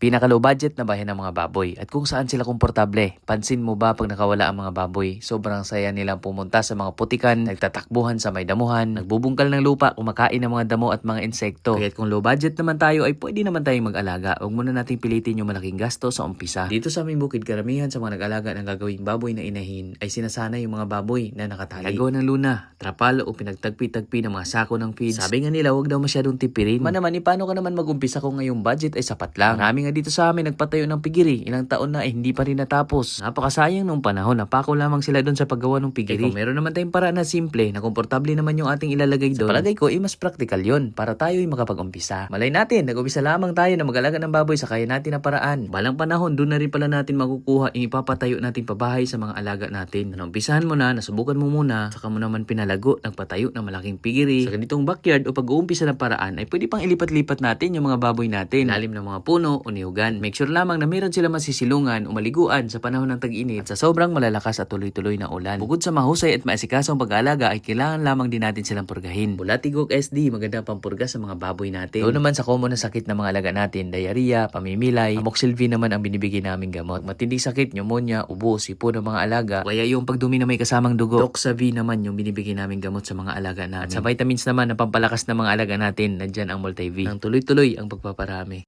Pinaka-low budget na bahay ng mga baboy at kung saan sila komportable. Pansin mo ba pag nakawala ang mga baboy? Sobrang saya nilang pumunta sa mga putikan, nagtatakbuhan sa may damuhan, nagbubungkal ng lupa, kumakain ng mga damo at mga insekto. Kaya't kung low budget naman tayo ay pwede naman tayong mag-alaga. Huwag muna nating pilitin yung malaking gasto sa umpisa. Dito sa aming bukid, karamihan sa mga nag-alaga ng gagawing baboy na inahin ay sinasana yung mga baboy na nakatali. Nagawa ng luna, trapal o pinagtagpi-tagpi ng mga sako ng feeds. Sabi nga nila, huwag daw masyadong tipirin. Man naman, eh, paano ka naman mag-umpisa kung ngayong budget ay sapat lang? Marami nga dito sa amin nagpatayo ng pigiri. Ilang taon na eh, hindi pa rin natapos. Napakasayang nung panahon. Napako lamang sila doon sa paggawa ng pigiri. kung meron naman tayong paraan na simple, na komportable naman yung ating ilalagay doon. Sa palagay ko, eh, mas practical yon para tayo ay makapag-umpisa. Malay natin, nag-umpisa lamang tayo na mag-alaga ng baboy sa kaya natin na paraan. Balang panahon, doon na rin pala natin makukuha yung ipapatayo nating pabahay sa mga alaga natin. Umpisahan mo na, nasubukan mo muna, saka mo naman pinalago, nagpatayo ng malaking pigiri. Sa ganitong backyard o pag-uumpisa ng paraan, ay pwede pang ilipat-lipat natin yung mga baboy natin. Lalim ng mga puno o niyugan. Make sure lamang na meron sila masisilungan o maliguan sa panahon ng tag-init sa sobrang malalakas at tuloy-tuloy na ulan. Bukod sa mahusay at maasikasong pag-aalaga ay kailangan lamang din natin silang purgahin. Bulatigok SD, maganda pampurga sa mga baboy natin. Doon naman sa common na sakit ng mga alaga natin, diarrhea, pamimilay, amoxilvin naman ang binibigay naming gamot. Matinding sakit, pneumonia, ubo, sipo ng mga alaga, kaya yung pagdumi na may kasamang dugo. Doxavi naman yung binibigay naming gamot sa mga alaga namin. At sa vitamins naman na pampalakas ng mga alaga natin, nandyan ang multi-V. Nang tuloy-tuloy ang pagpaparami.